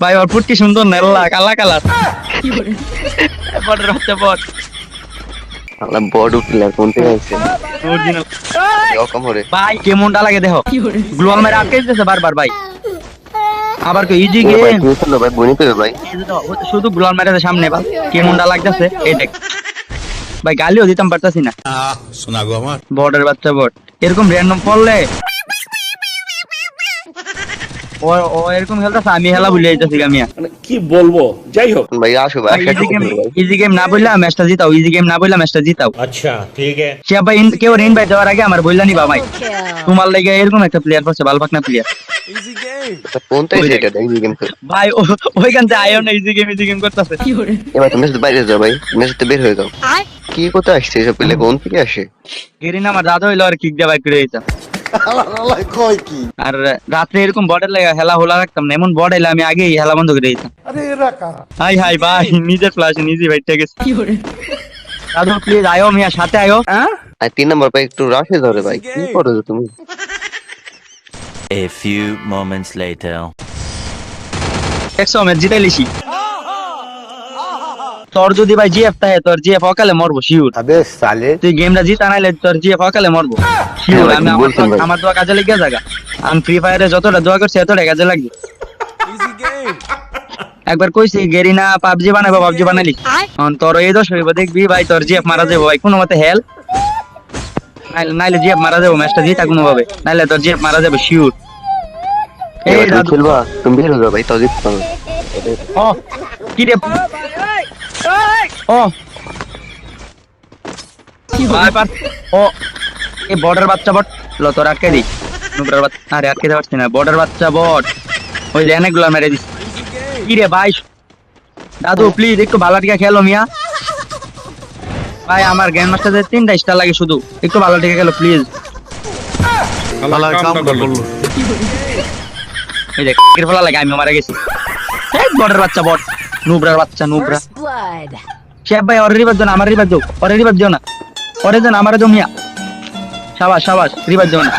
ভাই ওর ফুটকি সুন্দর কালা বট আল্লাহ বড় কোন থেকে আইছে অরিজিনাল রকম হরে ভাই কেমনটা লাগে দেখো। গ্লোয়াল মেরে আটকে দিতেছে বারবার ভাই। আবার কি ইজি গেম ভাই বনি পেবে ভাই শুধু গ্লোয়াল মেরে সামনে ভাই। কেমনটা লাগতেছে এই দেখ। ভাই গালিও দিতাম পারতাছি না। শোনা গো আমার। বর্ডের বাচ্চা বট এরকম র্যান্ডম পড়লে ও ও এরকম খেলতেছে আমি হেলা ভুলে যাইতেছি গামিয়া মানে কি বলব? যাই হোক। ভাই আসো ভাই ইজি গেম ইজি গেম না বললা ম্যাচটা জিতাও ইজি গেম না বললা ম্যাচটা জিতাও। আচ্ছা ঠিক আছে। সে ভাই ইন- কেউ ইনভাইট দেওয়ার আগে আমার বললা নিবা ভাই। তোমার লাগে এরকম একটা প্লেয়ার পড়ছে বালপাক না প্লেয়ার কোন থেকে এটা দেখ গেম ভাই ও- ওইখান থেকে আয়ো না ইজি গেম ইজি গেম করতেছে এবার তুমি শুধু বাইরে যাও ভাই মেসেজ তো বের হয়ে যাও। কি কোথা আসছে? এসব কোন থেকে আসে? গেরিন আমার দাদা হইল আর কিক দিয়ে বাইক করে দিতাম আর রাত্রে এরকম বডের লাগে হেলা হোলা রাখতাম না এমন বড আমি আগেই হেলা বন্ধ করে দিতাম। হাই হাই ভাই নিজের ফ্লাশ নিজে বাইকটা গেছে। দাদু প্লিজ আয়ো মিয়া সাথে আয়ো। আর তিন নম্বর ভাই একটু রাশে ধরে ভাই কি করো তুমি? A few moments later. একশো ম্যাচ জিতে লিসি তোর যদি ভাই জিএফ থাকে তোর জিএফ অকালে মরবো শিওর আবে সালে। তুই গেমটা জিতা নাইলে তোর জিএফ অকালে মরবো। হ্যাঁ। শিওর হ্যাঁ, আমি আমার দোয়া কাজে লেগে জায়গা। আমি ফ্রি ফায়ারে যতটা দোয়া করছি এতটা কাজে লাগবে। একবার কইছি গেরিনা পাবজি বানাবো পাবজি বানালি। তোর এই দোষ হইব দেখবি ভাই তোর জিএফ মারা যাব ভাই কোনো মতে হেল নাইলে জিএফ মারা যাব ম্যাচটা জিতা কোনো ভাবে নাইলে তোর জিএফ মারা যাবে শিওর এই খেলবা তুমি খেলবা ভাই তো জিত ও কি রে ও। ভাই পার। ও এই বর্ডার বাচ্চা বট। লো তোর আটকে দি নুবরার বাচ্চা আরে আটকে দিতে পারছি না। বর্ডার বাচ্চা বট। ওই যে অনেকগুলো মেরে দিস কি রে ভাই? দাদু প্লিজ একটু ভালো টিকা খেলো মিয়া। ভাই আমার গ্যান মাস্টারদের তিনটা স্টার লাগে শুধু। একটু ভালো টিকা খেলো প্লিজ এই এর ফলা লাগে আমি মারা গেছি। এই বর্ডার বাচ্চা বট। নুবরার বাচ্চা নুবরা। Blood. শেফ ভাই ওর রিভার দিও আমার রিভার দিও ওর রিভার দিও না। ওরে দিও না আমার জমিয়া। সাবাস সাবাস রিভার দিও না।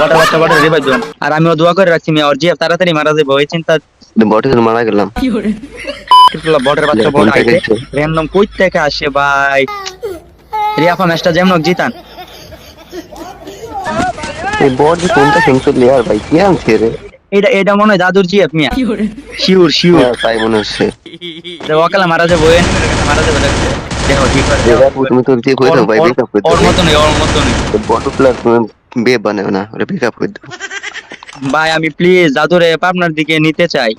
বটা বাচ্চা বটা রিভার দিও আর আমিও দোয়া করে রাখছি মিয়া ওর জিএফ তাড়াতাড়ি মারা যাবে ওই চিন্তা বটে মারা গেলাম। বটের বাচ্চা থেকে আইছে? র্যান্ডম কই থেকে আসে ভাই। রিয়াফা ম্যাচটা যেমন হোক জিতান। এই বট কোনটা খেলছে প্লেয়ার ভাই কি আনছে রে? এটা এটা মনে হয় দাদুর মিয়া। শিউর শিউর হ্যাঁ, তাই মনে হচ্ছে। ওকালা মারা যাবে মারা যাবে দেখো। ঠিক করে তুমি তো দিয়ে কই ভাই ওর- করে ওর দাও মতো ওর মতো নেই বট প্লেয়ার বে বানাও না ওরে বেকআপ করে দাও ভাই আমি প্লিজ দাদুরে পাবনার দিকে নিতে চাই।